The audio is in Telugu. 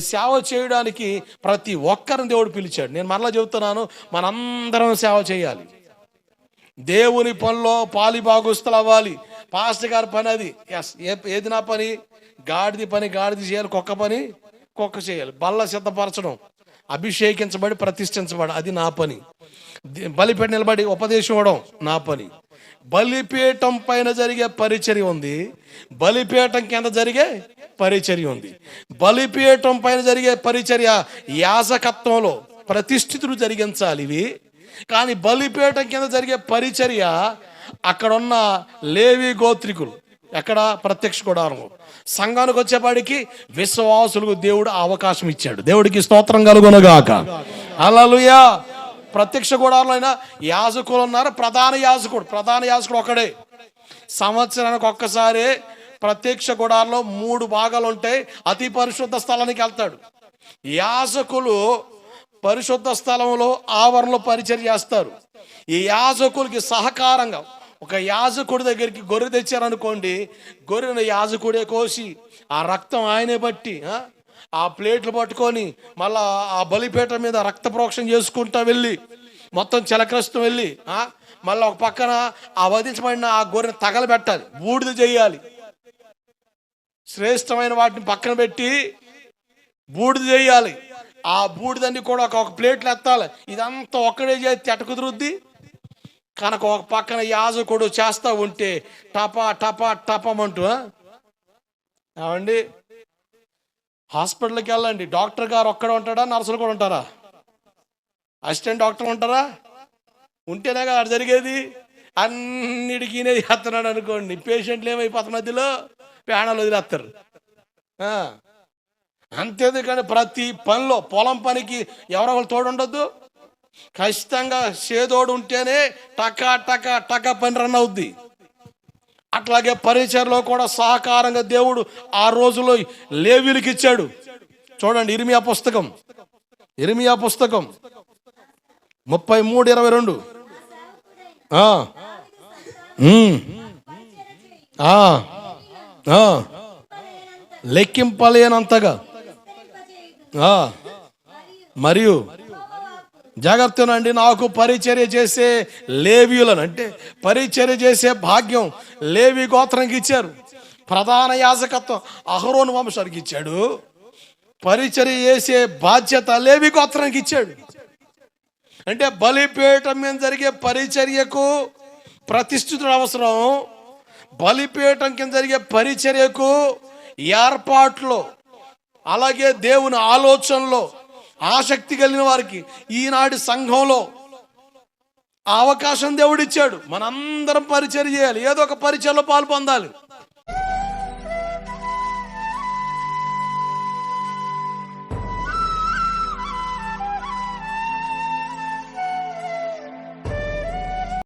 సేవ చేయడానికి ప్రతి ఒక్కరిని దేవుడు పిలిచాడు. నేను మరలా చెబుతున్నాను మనందరం సేవ చేయాలి. దేవుని పనిలో పాలి భాగస్తులు అవ్వాలి. పాస్టర్ గారి పని అది. ఎస్ ఏది నా పని? గాడిది పని గాడిది చేయాలి కుక్క పని కుక్క చేయాలి. బల్ల సిద్ధపరచడం అభిషేకించబడి ప్రతిష్ఠించబడి అది నా పని. బలిపెట్టి నిలబడి ఉపదేశం ఇవ్వడం నా పని. బలిపీఠం పైన జరిగే పరిచర్య ఉంది. బలిపీఠం కింద జరిగే పరిచర్య ఉంది. బలిపీఠం పైన జరిగే పరిచర్య యాజకత్వంలో ప్రతిష్ఠితులు జరిగించాలి ఇవి. కానీ బలిపీఠం కింద జరిగే పరిచర్య అక్కడున్న లేవి గోత్రికులు ఎక్కడ ప్రత్యక్ష కూడా సంఘానికి వచ్చేపాడికి విశ్వాసులకు దేవుడు అవకాశం ఇచ్చాడు. దేవుడికి స్తోత్రం కలుగునగాక. అలలుయా ప్రత్యక్ష గుడారంలో అయినా యాజకులు ఉన్నారు. ప్రధాన యాజకుడు ప్రధాన యాజకుడు ఒకడే. సంవత్సరానికి ఒక్కసారి ప్రత్యక్ష గుడారంలో మూడు భాగాలు ఉంటాయి. అతి పరిశుద్ధ స్థలానికి వెళ్తాడు. యాజకులు పరిశుద్ధ స్థలంలో ఆవరణలో పరిచయం చేస్తారు. ఈ యాజకులకి సహకారంగా ఒక యాజకుడి దగ్గరికి గొర్రె తెచ్చారనుకోండి గొర్రెను యాజకుడే కోసి ఆ రక్తం ఆయనే బట్టి ఆ, ప్లేట్లు పట్టుకొని మళ్ళా ఆ బలిపేట మీద రక్త ప్రోక్షణ చేసుకుంటా వెళ్ళి మొత్తం చిలకరిస్తూ వెళ్ళి మళ్ళీ ఒక పక్కన ఆ వధించబడిన ఆ గొర్రెను తగలబెట్టాలి బూడిద చేయాలి. శ్రేష్టమైన వాటిని పక్కన పెట్టి బూడిద చేయాలి. ఆ బూడిదన్ని కూడా ఒక ప్లేట్లు ఎత్తాలి. ఇదంతా ఒక్కడే చేస్తే ఎట కుదురుద్ది? కనుక ఒక పక్కన యాజకుడు చేస్తూ ఉంటే టపా టపా టపమంటూ ఆ? ఏమండి? హాస్పిటల్కి వెళ్ళండి. డాక్టర్ గారు ఒక్కడ ఉంటాడా? నర్సులు కూడా ఉంటారా? అసిస్టెంట్ డాక్టర్ ఉంటారా? ఉంటేనే కదా అక్కడ జరిగేది. అన్నిటికీ ఈయనే చేస్తున్నాడు అనుకోండి. పేషెంట్లు ఏమైపోతున్న మధ్యలో? ప్రాణాలు వదిలేస్తారు. అంతేది కానీ ప్రతి పనిలో పొలం పనికి ఎవరొకరు తోడు ఉండొద్దు ఖచ్చితంగా సేదోడు ఉంటేనే టకా టకా టకా పని రన్ అవుద్ది. అట్లాగే పరిచయలో కూడా సహకారంగా దేవుడు ఆ రోజులో లేవీలకి ఇచ్చాడు. చూడండి ఇరిమియా పుస్తకం. ఇరిమియా పుస్తకం. ముప్పై మూడు ఇరవై రెండు. ఆ. లెక్కింపలేనంతగా. ఆ. మరియు జాగ్రత్తనండి నాకు పరిచర్య చేసే లేవీయులను అంటే పరిచర్య చేసే భాగ్యం లేవి గోత్రానికి ఇచ్చారు. ప్రధాన యాజకత్వం అహరోను వంశానికి ఇచ్చాడు. పరిచర్య చేసే బాధ్యత లేవి గోత్రానికి ఇచ్చాడు. అంటే బలిపీఠం మీద జరిగే పరిచర్యకు ప్రతిష్ఠితుడు అవసరం. బలిపీఠం కింద జరిగే పరిచర్యకు ఏర్పాట్లో అలాగే దేవుని ఆలోచనలో ఆసక్తి కలిగిన వారికి ఈనాటి సంఘంలో అవకాశం దేవుడిచ్చాడు. మనందరం పరిచయం చేయాలి. ఏదో ఒక పరిచయంలో పాలు పొందాలి.